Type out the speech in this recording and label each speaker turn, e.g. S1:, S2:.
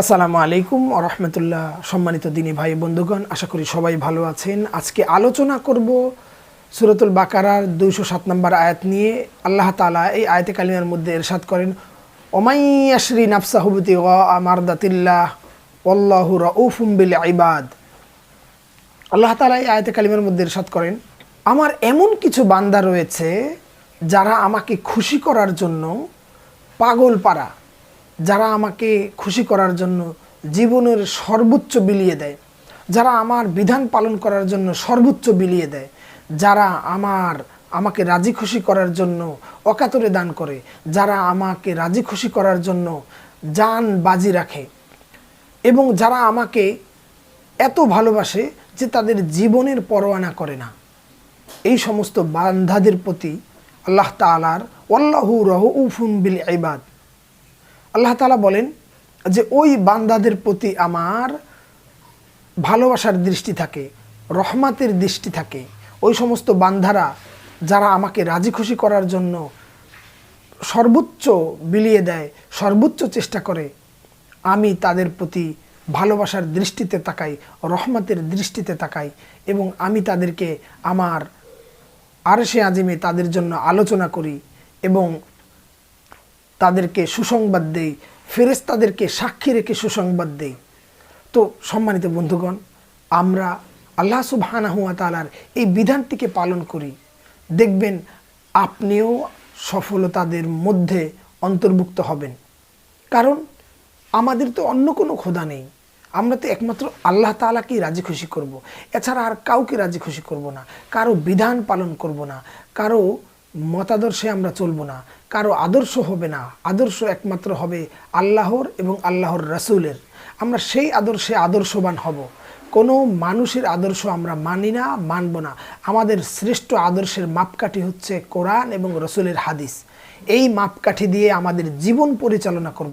S1: আসসালামু আলাইকুম রহমতুল্লাহ, সম্মানিত দিনী ভাই বন্ধুগণ, আশা করি সবাই ভালো আছেন। আজকে আলোচনা করব সুরতুল বাকারার দুইশো সাত নম্বর আয়াত নিয়ে। আল্লাহ তালা এই আয়াতে কালিমার মধ্যে এরশাদ করেন ওমাইয়াশরি নাফসাহুবতি ও আমারদাতিল্লাহ অল্লাহ রউফুম বিল আল্লাহ তালা এই আয়াতে কালিমার মধ্যে এরশাদ করেন, আমার এমন কিছু বান্দা রয়েছে যারা আমাকে খুশি করার জন্য পাগল পারা যারা আমাকে খুশি করার জন্য জীবনের সর্বোচ্চ বিলিয়ে দেয়, যারা আমার বিধান পালন করার জন্য সর্বোচ্চ বিলিয়ে দেয়, যারা আমার, আমাকে রাজি খুশি করার জন্য অকাতরে দান করে, যারা আমাকে রাজি খুশি করার জন্য যান বাজি রাখে এবং যারা আমাকে এত ভালোবাসে যে তাদের জীবনের পরোয়ানা করে না। এই সমস্ত বান্ধাদের প্রতি আল্লাহ তালার ওল্লাহু রহ উফুন বিল ইবাদ। আল্লাহ তালা বলেন যে ওই বান্দাদের প্রতি আমার ভালোবাসার দৃষ্টি থাকে, রহমাতের দৃষ্টি থাকে। ওই সমস্ত বান্ধারা যারা আমাকে রাজি খুশি করার জন্য সর্বোচ্চ বিলিয়ে দেয়, সর্বোচ্চ চেষ্টা করে, আমি তাদের প্রতি ভালোবাসার দৃষ্টিতে তাকাই, রহমতের দৃষ্টিতে তাকাই এবং আমি তাদেরকে আমার আরশে আজিমে তাদের জন্য আলোচনা করি এবং তাদেরকে সুসংবাদ দেই ফেরেস্তাদেরকে সাক্ষী রেখে সুসংবাদ দেই। তো সম্মানিত বন্ধুগণ, আমরা আল্লাহ সুবহানাহুয়া তালার এই বিধানটিকে পালন করি। দেখবেন আপনিও সফলতাদের মধ্যে অন্তর্ভুক্ত হবেন। কারণ আমাদের তো অন্য কোনো খোদা নেই। আমরা তো একমাত্র আল্লাহ তালাকেই রাজি খুশি করব। এছাড়া আর কাউকে রাজি খুশি করব না। কারও বিধান পালন করব না। কারও মতাদর্শে আমরা চলব না। কারও আদর্শ হবে না। আদর্শ একমাত্র হবে আল্লাহর এবং আল্লাহর রাসুলের। আমরা সেই আদর্শে আদর্শবান হব। কোনো মানুষের আদর্শ আমরা মানি না, মানব না। আমাদের শ্রেষ্ঠ আদর্শের মাপকাঠি হচ্ছে কোরআন এবং রসুলের হাদিস। এই মাপকাঠি দিয়ে আমাদের জীবন পরিচালনা করব।